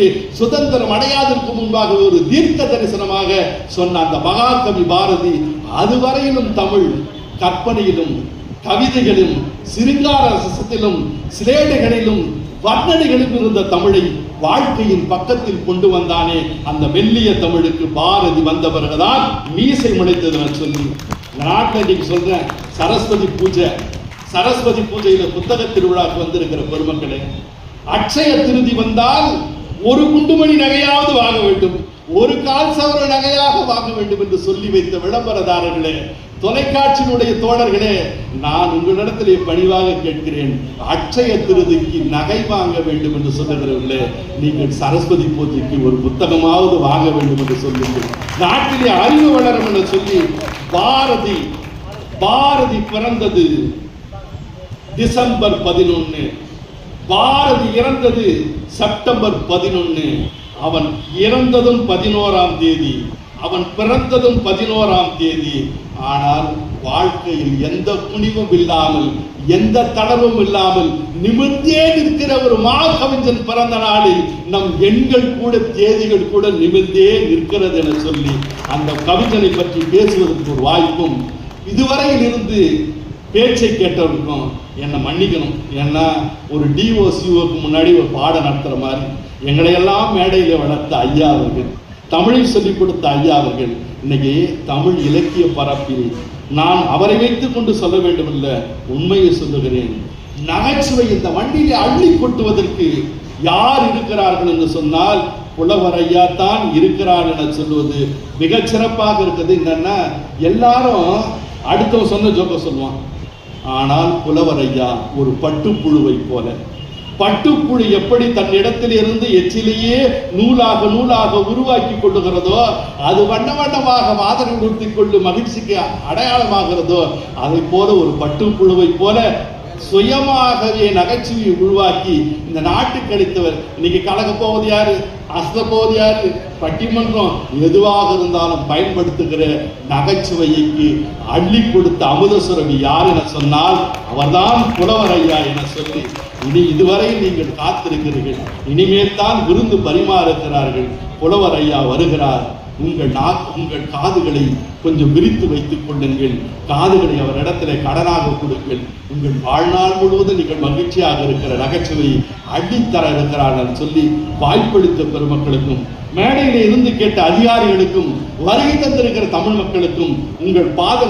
என்று சுதந்திரம் அடையாதற்கு முன்பாக ஒரு தீர்க்க தரிசனமாக சொன்ன அந்த மகாகவி பாரதி அதுவரையிலும் தமிழ் கற்பனையிலும் கவிதைகளிலும் சிருங்கார ரசத்திலும் சிலேடுகளிலும் வர்ணனைகளிலும் இருந்த தமிழை வாழ்க்கையின் பக்கத்தில் கொண்டு வந்தானே அந்த மெல்லிய தமிழுக்கு பாரதி வந்த பிறகுதான் மீசை முளைத்தது நான் சொல்லி நாட்டில் இன்னைக்கு சொல்றேன். சரஸ்வதி பூஜை சரஸ்வதி பூஜையில புத்தக திருவிழாக்கு வந்திருக்கிற பெருமக்களே அட்சய திருதி வந்தால் ஒரு குண்டுமணி நகையாவது வாங்க வேண்டும். ஒரு கால் சவர நகையாக வாங்க வேண்டும் என்று சொல்லி வைத்த விளம்பரதாரர்களே தொலைக்காட்சியினுடைய தோழர்களே நான் உங்களிடத்திலே பணிவாக கேட்கிறேன். அட்சய திருதிக்கு நகை வாங்க வேண்டும் என்று சொல்லுகிறவர்களே நீங்கள் சரஸ்வதி பூஜைக்கு ஒரு புத்தகமாவது வாங்க வேண்டும் என்று சொல்லுங்கள். நாட்டிலே அறிவு வளரும் என்று சொல்லி பாரதி பாரதி பிறந்தது டிசம்பர் பதினொன்று பாரதி இறந்தது செப்டம்பர் பதினொன்று அவன் இறந்ததும் பதினோராம் தேதி. அவன் பிறந்ததும் பதினோராம் தேதி. ஆனால் வாழ்க்கையில் எந்த குனிவும் இல்லாமல் எந்த தடவும் இல்லாமல் நிமிர்ந்தே நிற்கிற ஒரு மாகவிஞ்சன் கவிஞன் பிறந்த நாளில் நம் எண்கள் கூட தேதிகள் கூட நிமிர்ந்தே நிற்கிறது என சொல்லி அந்த கவிஞனை பற்றி பேசுவதற்கு ஒரு வாய்ப்பும் இதுவரையில் இருந்து பேச்சை கேட்டவருக்கும் என்னை மன்னிக்கணும். ஏன்னா ஒரு டிஓசிஓக்கு முன்னாடி ஒரு பாடம் நடத்துகிற மாதிரி. எங்களையெல்லாம் மேடையில் வளர்த்த ஐயா அவர்கள் தமிழில் சொல்லிக் கொடுத்த ஐயா அவர்கள் இன்னைக்கு தமிழ் இலக்கிய பரப்பில் நான் அவரை வைத்து கொண்டு சொல்ல வேண்டுமில்ல உண்மையை சொல்லுகிறேன். நகைச்சுவை இந்த வண்டியிலே அள்ளி கொட்டுவதற்கு யார் இருக்கிறார்கள் என்று சொன்னால் புலவர் ஐயா தான் இருக்கிறார் என சொல்வது மிகச் சிறப்பாக இருக்குது என்னன்னா எல்லாரும் அடுத்தவன் சொன்ன ஜோக்க சொல்லுவான். ஆனால் புலவரையா ஒரு பட்டுப்புழுவை போல. பட்டுப்புழு எப்படி தன் இடத்திலிருந்து எச்சிலேயே நூலாக நூலாக உருவாக்கி கொள்ளுகிறதோ அது வண்ண வண்ணமாக மாதிரி கொடுத்து கொண்டு மகிழ்ச்சிக்கு அடையாளமாகிறதோ அதை போல ஒரு பட்டுப்புழுவை போல சுயமாகவே நகைச்சுவையை உருவாக்கி இந்த நாட்டுக்கு அளித்தவர். இன்னைக்கு கலக்க போவது யாரு? அசத போவது யாரு? பட்டிமன்றம் எதுவாக இருந்தாலும் பயன்படுத்துகிற நகைச்சுவைக்கு அள்ளி கொடுத்த அமுதசுரபி யார் என சொன்னால் அவர்தான் புலவர் ஐயா என சொல்லி இனி இதுவரை நீங்கள் காத்திருக்கிறீர்கள். இனிமேல் தான் விருந்து பரிமாறுகிறார்கள். புலவர் ஐயா வருகிறார். உங்கள் நா உங்கள் காதுகளை கொஞ்சம் விரித்து வைத்துக் கொள்ளுங்கள். காதுகளை அவரிடத்திலே கடனாக கொடுங்கள். உங்கள் வாழ்நாள் முழுவதும் நீங்கள் மகிழ்ச்சியாக இருக்கிற நகைச்சுவை அள்ளித்தர இருக்கிறார்கள் சொல்லி வாய்ப்பளித்த பெருமக்களுக்கும் மேடையில இருந்து கேட்ட அதிகாரிகளுக்கும் வருகை தந்திருக்கிற தமிழ் மக்களுக்கும் உங்கள் பாதம்